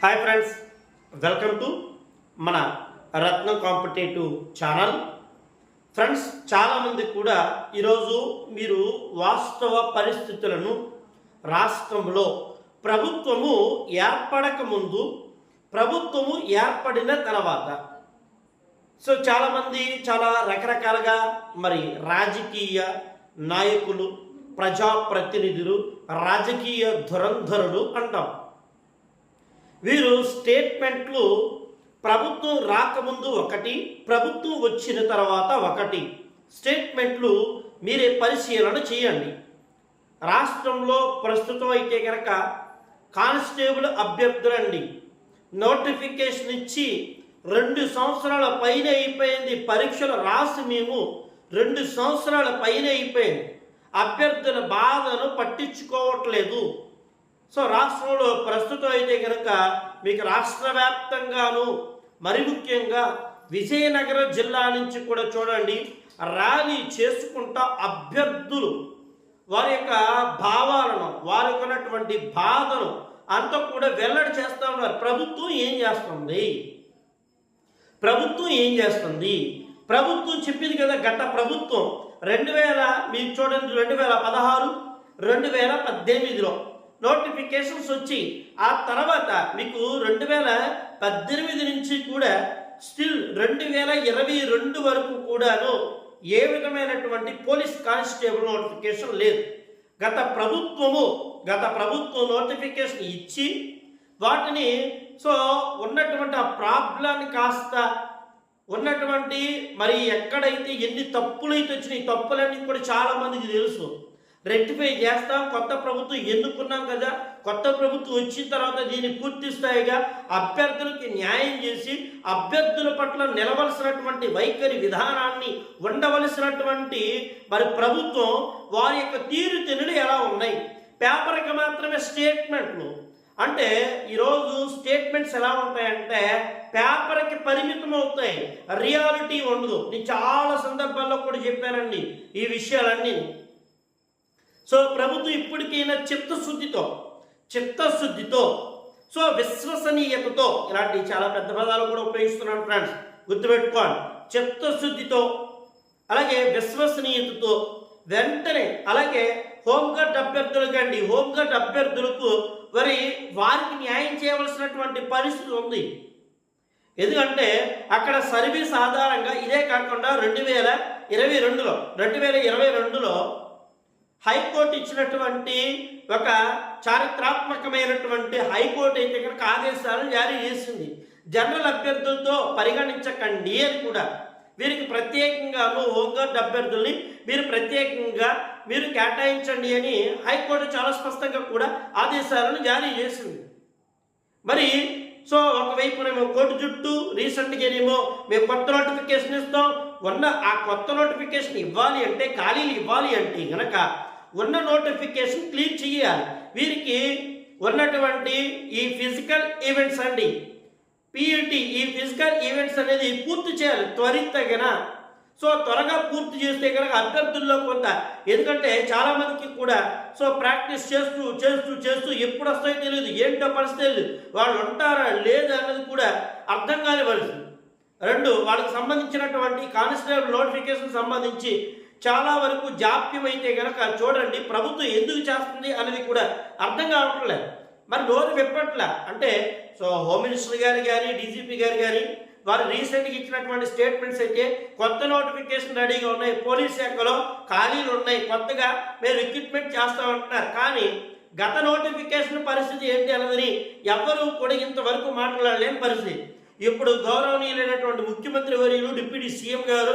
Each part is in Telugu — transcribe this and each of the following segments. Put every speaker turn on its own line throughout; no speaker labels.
హాయ్ ఫ్రెండ్స్ వెల్కమ్ టు మన రత్నం కాంపిటేటివ్ ఛానల్. ఫ్రెండ్స్ చాలామంది కూడా ఈరోజు మీరు వాస్తవ పరిస్థితులను రాష్ట్రంలో ప్రభుత్వము ఏర్పడక ముందు ప్రభుత్వము ఏర్పడిన తర్వాత. సో చాలామంది చాలా రకరకాలుగా మరి రాజకీయ నాయకులు ప్రజాప్రతినిధులు రాజకీయ ధురంధరులు అంటాం. వీరు స్టేట్మెంట్లు ప్రభుత్వం రాకముందు ఒకటి ప్రభుత్వం వచ్చిన తర్వాత ఒకటి. స్టేట్మెంట్లు మీరే పరిశీలన చేయండి. రాష్ట్రంలో ప్రస్తుతం అయితే కనుక కానిస్టేబుల్ అభ్యర్థులండి నోటిఫికేషన్ ఇచ్చి రెండు సంవత్సరాల పైన అయిపోయింది పరీక్షలు రాసి మేము రెండు సంవత్సరాల పైన అయిపోయింది. అభ్యర్థుల బాధను పట్టించుకోవట్లేదు. సో రాష్ట్రంలో ప్రస్తుతం అయితే కనుక మీకు రాష్ట్ర వ్యాప్తంగాను మరి ముఖ్యంగా విజయనగరం జిల్లా నుంచి కూడా చూడండి ర్యాలీ చేసుకుంటా అభ్యర్థులు వారి యొక్క భావాలను వారికి ఉన్నటువంటి బాధను అంతా కూడా వెల్లడి చేస్తూ ఉన్నారు. ప్రభుత్వం ఏం చేస్తుంది? ప్రభుత్వం ఏం చేస్తుంది? ప్రభుత్వం చెప్పింది కదా గత ప్రభుత్వం. రెండు వేల మీరు చూడండి రెండు వేల పదహారు రెండు వేల పద్దెనిమిదిలో నోటిఫికేషన్స్ వచ్చి ఆ తర్వాత మీకు రెండు వేల పద్దెనిమిది నుంచి కూడా స్టిల్ రెండు వేల ఇరవై రెండు వరకు కూడాను ఏ విధమైనటువంటి పోలీస్ కానిస్టేబుల్ నోటిఫికేషన్ లేదు. గత ప్రభుత్వము గత ప్రభుత్వం నోటిఫికేషన్ ఇచ్చి వాటిని సో ఉన్నటువంటి ఆ ప్రాబ్లాన్ని కాస్త ఉన్నటువంటి మరి ఎక్కడైతే ఎన్ని తప్పులు అయితే వచ్చినాయి తప్పులన్నీ కూడా చాలామందికి తెలుసు. రెక్టిఫై చేస్తాం. కొత్త ప్రభుత్వం ఎన్నుకున్నాం కదా కొత్త ప్రభుత్వం వచ్చిన తర్వాత దీన్ని పూర్తి స్థాయిగా అభ్యర్థులకి న్యాయం చేసి అభ్యర్థుల పట్ల నిలవలసినటువంటి వైఖరి విధానాన్ని ఉండవలసినటువంటి మరి ప్రభుత్వం వారి యొక్క తీరుతెనులు ఎలా ఉన్నాయి? పేపర్కి మాత్రమే స్టేట్మెంట్లు. అంటే ఈరోజు స్టేట్మెంట్స్ ఎలా ఉంటాయంటే పేపర్కి పరిమితం అవుతాయి. రియాలిటీ ఉండదు. నేను చాలా సందర్భాల్లో కూడా చెప్పానండి ఈ విషయాలన్నీ. సో ప్రభుత్వం ఇప్పటికైనా చిత్తశుద్ధితో చిత్తశుద్ధితో సో విశ్వసనీయతతో ఇలాంటి చాలా పెద్ద పదాలు కూడా ఉపయోగిస్తున్నాను ఫ్రెండ్స్ గుర్తుపెట్టుకోండి చిత్తశుద్ధితో అలాగే విశ్వసనీయతతో వెంటనే అలాగే హోంగార్డ్ అభ్యర్థులకు అండి హోంగార్డ్ అభ్యర్థులకు మరి వారికి న్యాయం చేయవలసినటువంటి పరిస్థితి ఉంది. ఎందుకంటే అక్కడ సర్వీస్ ఆధారంగా ఇదే కాకుండా రెండు వేల ఇరవై రెండులో రెండు వేల ఇరవై రెండులో హైకోర్టు ఇచ్చినటువంటి ఒక చారిత్రాత్మకమైనటువంటి హైకోర్టు అయితే కనుక ఆదేశాలను జారీ చేసింది. జనరల్ అభ్యర్థులతో పరిగణించకండి అని కూడా. వీరికి ప్రత్యేకంగా హోంగార్డ్ అభ్యర్థుల్ని మీరు ప్రత్యేకంగా మీరు కేటాయించండి అని హైకోర్టు చాలా స్పష్టంగా కూడా ఆదేశాలను జారీ చేసింది. మరి సో ఒకవైపునేమో కోర్టు రీసెంట్గా రీసెంట్గానేమో మేము కొత్త నోటిఫికేషన్ ఇస్తాం. ఉన్న ఆ కొత్త నోటిఫికేషన్ ఇవ్వాలి అంటే ఖాళీలు ఇవ్వాలి అంటే గనక ఉన్న నోటిఫికేషన్ క్లియర్ చేయాలి. వీరికి ఉన్నటువంటి ఈ ఫిజికల్ ఈవెంట్స్ అండి పిఈటి ఈ ఫిజికల్ ఈవెంట్స్ అనేది పూర్తి చేయాలి త్వరితగిన సో త్వరగా పూర్తి చేస్తే కనుక అభ్యర్థుల్లో కొంత ఎందుకంటే చాలా మందికి కూడా సో ప్రాక్టీస్ చేస్తూ చేస్తూ చేస్తూ ఎప్పుడు వస్తాయో తెలియదు ఏంటో పరిస్థితి తెలియదు. వాళ్ళు ఉంటారా లేదా అన్నది కూడా అర్థం కాని పరిస్థితి. రెండు వాళ్ళకి సంబంధించినటువంటి కానిస్టేబుల్ నోటిఫికేషన్ సంబంధించి చాలా వరకు జాప్యం అయితే కనుక చూడండి ప్రభుత్వం ఎందుకు చేస్తుంది అనేది కూడా అర్థం కావట్లేదు. మరి నోరు విప్పట్లే? అంటే సో హోమ్ మినిస్టర్ గారు కానీ డీజీపీ గారు కానీ వారు రీసెంట్గా ఇచ్చినటువంటి స్టేట్మెంట్స్ అయితే కొత్త నోటిఫికేషన్ రెడీగా ఉన్నాయి. పోలీస్ శాఖలో ఖాళీలు ఉన్నాయి. కొత్తగా మీరు రిక్రూట్మెంట్ చేస్తామంటున్నారు. కానీ గత నోటిఫికేషన్ పరిస్థితి ఏంటి అన్నదని ఎవ్వరూ కూడా ఇంతవరకు మాట్లాడలేని పరిస్థితి. ఇప్పుడు గౌరవనీయులైనటువంటి ముఖ్యమంత్రి వర్యులు డిప్యూటీ సీఎం గారు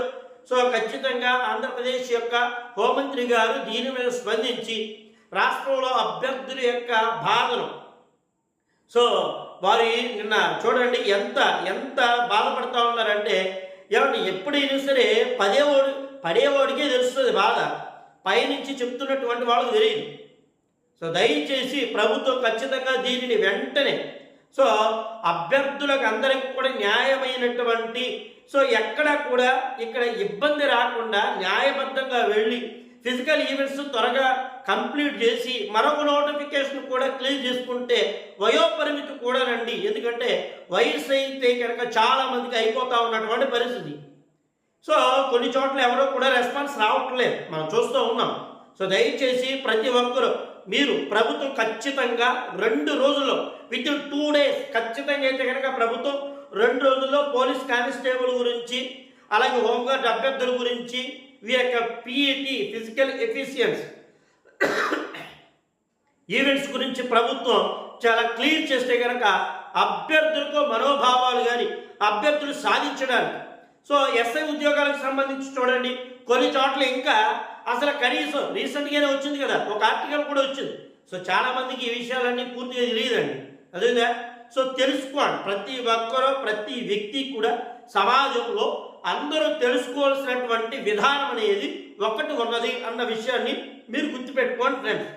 సో ఖచ్చితంగా ఆంధ్రప్రదేశ్ యొక్క హోంమంత్రి గారు దీని మీద స్పందించి రాష్ట్రంలో అభ్యర్థుల యొక్క బాధను సో వారి నిన్న చూడండి ఎంత ఎంత బాధపడతా ఉన్నారంటే ఏమంటే ఎప్పుడైనా సరే పదేవాడు పడేవాడికే తెలుస్తుంది బాధ. పైనుంచి చెప్తున్నటువంటి వాళ్ళకి తెలియదు. సో దయచేసి ప్రభుత్వం ఖచ్చితంగా దీనిని వెంటనే సో అభ్యర్థులకు అందరికి కూడా న్యాయమైనటువంటి సో ఎక్కడ కూడా ఇక్కడ ఇబ్బంది రాకుండా న్యాయబద్ధంగా వెళ్ళి ఫిజికల్ ఈవెంట్స్ త్వరగా కంప్లీట్ చేసి మరొక నోటిఫికేషన్ కూడా క్లియర్ చేసుకుంటే వయోపరిమితి కూడా రండి. ఎందుకంటే వయసు అయితే కనుక చాలా మందికి అయిపోతా ఉన్నటువంటి పరిస్థితి. సో కొన్ని చోట్ల ఎవరో కూడా రెస్పాన్స్ రావట్లేదు. మనం చూస్తూ ఉన్నాం. సో దయచేసి ప్రతి ఒక్కరూ మీరు ప్రభుత్వం ఖచ్చితంగా రెండు రోజుల్లో విత్ ఇన్ టూ డేస్ ఖచ్చితంగా అయితే కనుక ప్రభుత్వం రెండు రోజుల్లో పోలీస్ కానిస్టేబుల్ గురించి అలాగే హోంగార్డ్ అభ్యర్థుల గురించి ఈ యొక్క పిఈటి ఫిజికల్ ఎఫిషియన్స్ ఈవెంట్స్ గురించి ప్రభుత్వం చాలా క్లియర్ చేస్తే కనుక అభ్యర్థులకు మనోభావాలు కానీ అభ్యర్థులు సాధించడానికి. సో ఎస్ఐ ఉద్యోగాలకు సంబంధించి చూడండి. కొన్ని చోట్ల ఇంకా అసలు కనీసం రీసెంట్గానే వచ్చింది కదా. ఒక ఆర్టికల్ కూడా వచ్చింది. సో చాలా మందికి ఈ విషయాలన్నీ పూర్తిగా తెలియదండి. అదేదా? సో తెలుసుకోండి. ప్రతి ఒక్కరూ ప్రతి వ్యక్తి కూడా సమాజంలో అందరూ తెలుసుకోవాల్సినటువంటి విధానం అనేది ఒకటి ఉన్నది అన్న విషయాన్ని మీరు గుర్తుపెట్టుకోండి ఫ్రెండ్స్